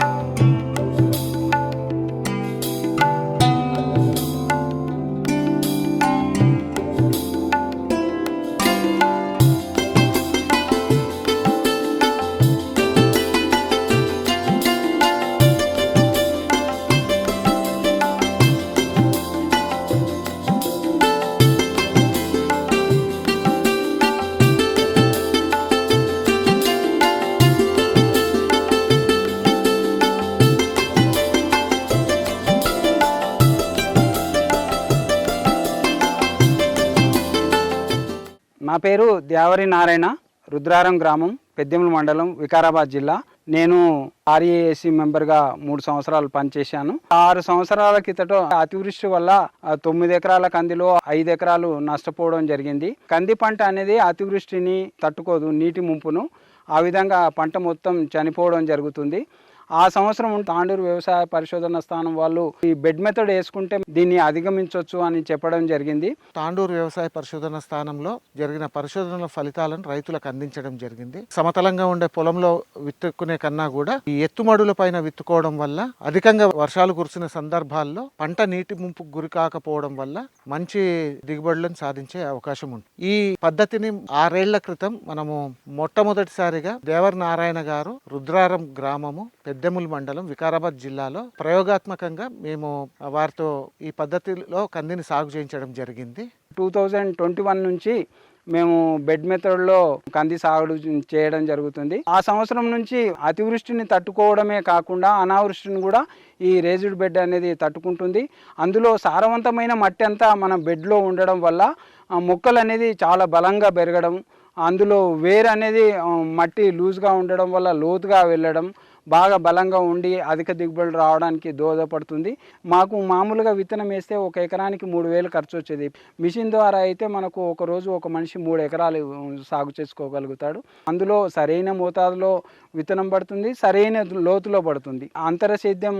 you. నా పేరు దేవరి నారాయణ రుద్రారం గ్రామం పెద్దెముల మండలం వికారాబాద్ జిల్లా. నేను ఆర్ఏఎస్సి మెంబర్గా మూడు సంవత్సరాలు పనిచేశాను. ఆరు సంవత్సరాల కిందట అతివృష్టి వల్ల తొమ్మిది ఎకరాల కందిలో ఐదు ఎకరాలు నష్టపోవడం జరిగింది. కంది పంట అనేది అతివృష్టిని తట్టుకోదు నీటి ముంపును. ఆ విధంగా పంట మొత్తం చనిపోవడం జరుగుతుంది. ఆ సంవత్సరం తాండూరు వ్యవసాయ పరిశోధన స్థానం వాళ్ళు ఈ బెడ్ మెథడ్ వేసుకుంటే దీన్ని అధిగమించవచ్చు అని చెప్పడం జరిగింది. తాండూరు వ్యవసాయ పరిశోధన స్థానంలో జరిగిన పరిశోధనల ఫలితాలను రైతులకు అందించడం జరిగింది. సమతలంగా ఉండే పొలంలో విత్తుకునే కన్నా కూడా ఈ ఎత్తుమడుల పైన విత్తుకోవడం వల్ల అధికంగా వర్షాలు కురిసిన సందర్భాల్లో పంట నీటి ముంపుకు గురి కాకపోవడం వల్ల మంచి దిగుబడులను సాధించే అవకాశం ఉంది. ఈ పద్ధతిని ఆరేళ్ళ క్రితం మనము మొట్టమొదటిసారిగా దేవర్ నారాయణ గారు రుద్రారం గ్రామము పెద్దెముల్ మండలం వికారాబాద్ జిల్లాలో ప్రయోగాత్మకంగా మేము వారితో ఈ పద్ధతిలో కందిని సాగు చేయించడం జరిగింది. టూ థౌజండ్ ట్వంటీ వన్ నుంచి మేము బెడ్ మెథడ్లో కంది సాగు చేయడం జరుగుతుంది. ఆ సంవత్సరం నుంచి అతివృష్టిని తట్టుకోవడమే కాకుండా అనావృష్టిని కూడా ఈ రేజ్డ్ బెడ్ అనేది తట్టుకుంటుంది. అందులో సారవంతమైన మట్టి అంతా మన బెడ్లో ఉండడం వల్ల మొక్కలు అనేది చాలా బలంగా పెరగడం అందులో వేర్ అనేది మట్టి లూజ్గా ఉండడం వల్ల లోతుగా వెళ్ళడం బాగా బలంగా ఉండి అధిక దిగుబడులు రావడానికి దోహదపడుతుంది. మాకు మామూలుగా విత్తనం వేస్తే ఒక ఎకరానికి మూడు వేలు ఖర్చు వచ్చేది. మిషన్ ద్వారా అయితే మనకు ఒక రోజు ఒక మనిషి మూడు ఎకరాలు సాగు చేసుకోగలుగుతాడు. అందులో సరైన మోతాదులో విత్తనం పడుతుంది సరైన లోతులో పడుతుంది. అంతర సేద్యం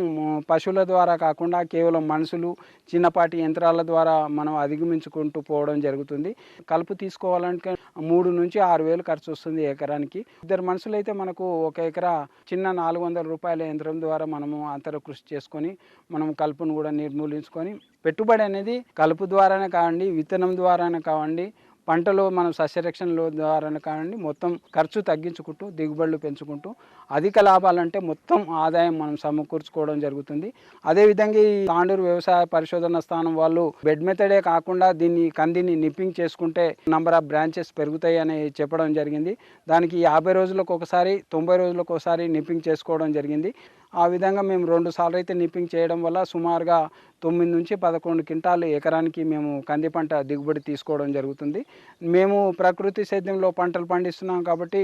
పశువుల ద్వారా కాకుండా కేవలం మనుషులు చిన్నపాటి యంత్రాల ద్వారా మనం అధిగమించుకుంటూ పోవడం జరుగుతుంది. కలుపు తీసుకోవాలంటే మూడు నుంచి ఆరు వేలు ఖర్చు వస్తుంది ఎకరానికి. ఇద్దరు మనుషులు అయితే మనకు ఒక ఎకరా చిన్న నాలుగు వందల రూపాయల యంత్రం ద్వారా మనము అంతర కృషి చేసుకొని మనం కలుపును కూడా నిర్మూలించుకొని పెట్టుబడి అనేది కలుపు ద్వారానే కావండి విత్తనం ద్వారానే కావండి పంటలో మనం సస్యరక్షణలో ద్వారా కానివ్వండి మొత్తం ఖర్చు తగ్గించుకుంటూ దిగుబడులు పెంచుకుంటూ అధిక లాభాలంటే మొత్తం ఆదాయం మనం సమకూర్చుకోవడం జరుగుతుంది. అదేవిధంగా ఈ తాండూరు వ్యవసాయ పరిశోధన స్థానం వాళ్ళు బెడ్ మెథడే కాకుండా దీన్ని కందిని నిప్పింగ్ చేసుకుంటే నంబర్ ఆఫ్ బ్రాంచెస్ పెరుగుతాయి అని చెప్పడం జరిగింది. దానికి యాభై రోజులకు ఒకసారి తొంభై రోజులకు ఒకసారి నిప్పింగ్ చేసుకోవడం జరిగింది. ఆ విధంగా మేము రెండు సార్లు అయితే నిప్పింగ్ చేయడం వల్ల సుమారుగా తొమ్మిది నుంచి పదకొండు క్వింటాలు ఎకరానికి మేము కంది పంట దిగుబడి తీసుకోవడం జరుగుతుంది. మేము ప్రకృతి సేద్యంలో పంటలు పండిస్తున్నాం కాబట్టి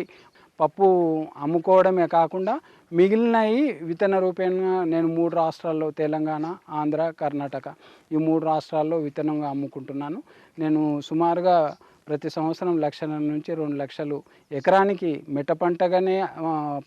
పప్పు అమ్ముకోవడమే కాకుండా మిగిలినవి విత్తన రూపేణగా నేను మూడు రాష్ట్రాల్లో తెలంగాణ ఆంధ్ర కర్ణాటక ఈ మూడు రాష్ట్రాల్లో విత్తనంగా అమ్ముకుంటున్నాను. నేను సుమారుగా ప్రతి సంవత్సరం లక్షల నుంచి రెండు లక్షలు ఎకరానికి మెట్ట పంటగానే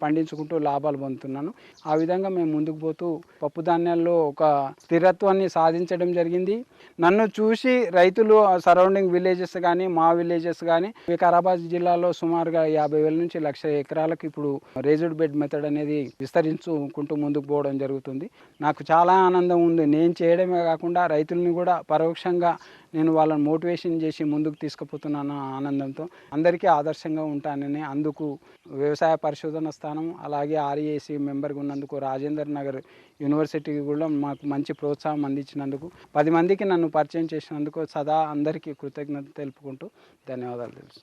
పండించుకుంటూ లాభాలు పొందుతున్నాను. ఆ విధంగా మేము ముందుకు పోతూ పప్పు ధాన్యాల్లో ఒక స్థిరత్వాన్ని సాధించడం జరిగింది. నన్ను చూసి రైతులు సరౌండింగ్ విలేజెస్ కానీ మా విలేజెస్ కానీ వికారాబాద్ జిల్లాలో సుమారుగా యాభై వేల నుంచి లక్ష ఎకరాలకు ఇప్పుడు రేజుడ్ బెడ్ మెథడ్ అనేది విస్తరించుకుంటూ ముందుకు పోవడం జరుగుతుంది. నాకు చాలా ఆనందం ఉంది. నేను చేయడమే కాకుండా రైతుల్ని కూడా పరోక్షంగా నేను వాళ్ళని మోటివేషన్ చేసి ముందుకు తీసుకుపోతున్నాను ఆనందంతో. అందరికీ ఆదర్శంగా ఉంటానని అందుకు వ్యవసాయ పరిశోధన స్థానం అలాగే ఆర్ఏసి మెంబర్గా ఉన్నందుకు రాజేందర్ నగర్ యూనివర్సిటీకి కూడా మాకు మంచి ప్రోత్సాహం అందించినందుకు పది మందికి నన్ను పరిచయం చేసినందుకు సదా అందరికీ కృతజ్ఞత తెలుపుకుంటూ ధన్యవాదాలు తెలుసు.